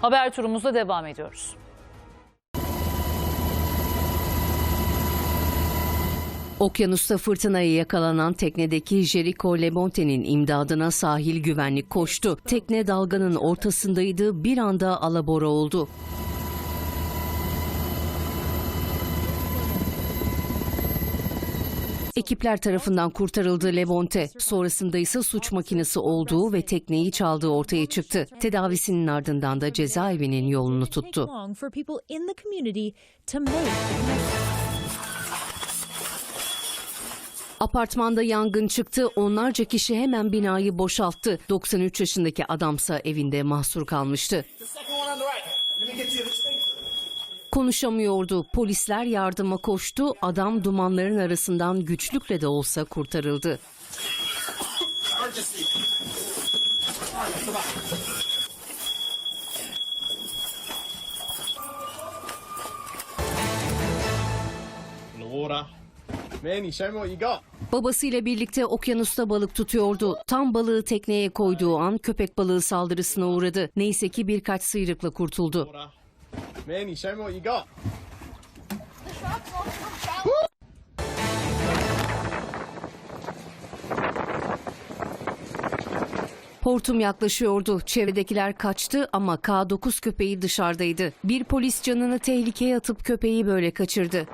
Haber turumuzda devam ediyoruz. Okyanusta fırtınaya yakalanan teknedeki Jericho Lemonte'nin imdadına sahil güvenlik koştu. Tekne dalganın ortasındaydı, bir anda alabora oldu. Ekipler tarafından kurtarıldı Levonte. Sonrasında ise suç makinesi olduğu ve tekneyi çaldığı ortaya çıktı. Tedavisinin ardından da cezaevinin yolunu tuttu. Apartmanda yangın çıktı. Onlarca kişi hemen binayı boşalttı. 93 yaşındaki adamsa evinde mahsur kalmıştı. Konuşamıyordu. Polisler yardıma koştu. Adam dumanların arasından güçlükle de olsa kurtarıldı. Babasıyla birlikte okyanusta balık tutuyordu. Tam balığı tekneye koyduğu an köpek balığı saldırısına uğradı. Neyse ki birkaç sıyrıkla kurtuldu. Manny, show me what you got. Hortum yaklaşıyordu. Çevredekiler kaçtı ama K9 köpeği dışarıdaydı. Bir polis canını tehlikeye atıp köpeği böyle kaçırdı.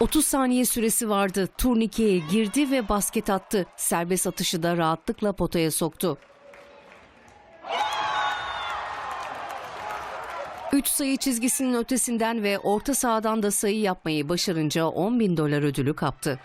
...30 saniye süresi vardı. Turnikeye girdi ve basket attı. Serbest atışı da rahatlıkla potaya soktu. 3 sayı çizgisinin ötesinden ve orta sahadan da sayı yapmayı başarınca 10 bin dolar ödülü kaptı.